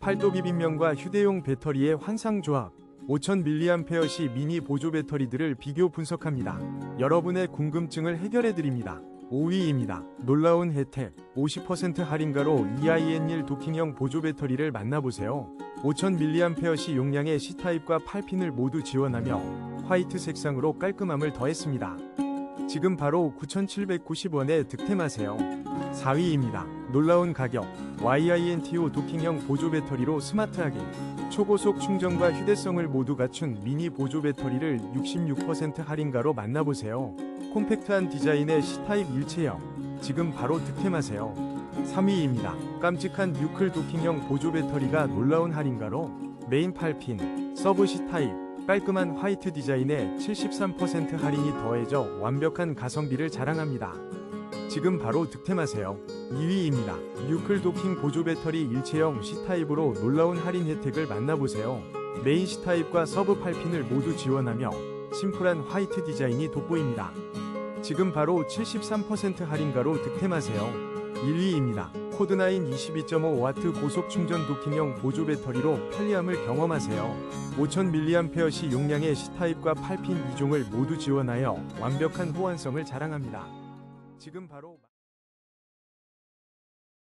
팔도 비빔면과 휴대용 배터리의 환상 조합 5000mAh 미니 보조 배터리들을 비교 분석합니다. 여러분의 궁금증을 해결해 드립니다. 5위입니다. 놀라운 혜택 50% 할인가로 E EIN1 도킹형 보조 배터리를 만나보세요. 5000mAh 용량의 C타입과 8핀을 모두 지원하며 화이트 색상으로 깔끔함을 더했습니다. 지금 바로 9,790원에 득템하세요. 4위입니다. 놀라운 가격 YINT5 도킹형 보조 배터리로 스마트하게 초고속 충전과 휴대성을 모두 갖춘 미니 보조 배터리를 66% 할인가로 만나보세요. 콤팩트한 디자인의 C타입 일체형 지금 바로 득템하세요. 3위입니다. 깜찍한 뉴클 도킹형 보조 배터리가 놀라운 할인가로 메인 8핀 서브 C타입 깔끔한 화이트 디자인에 73% 할인이 더해져 완벽한 가성비를 자랑합니다. 지금 바로 득템하세요. 2위입니다. 뉴클 도킹 보조 배터리 일체형 C타입으로 놀라운 할인 혜택을 만나보세요. 메인 C타입과 서브 8핀을 모두 지원하며 심플한 화이트 디자인이 돋보입니다. 지금 바로 73% 할인가로 득템하세요. 1위입니다. 코드9 22.5W 고속 충전 도킹형 보조 배터리로 편리함을 경험하세요. 5000mAh 용량의 C타입과 8핀 2종을 모두 지원하여 완벽한 호환성을 자랑합니다. 지금 바로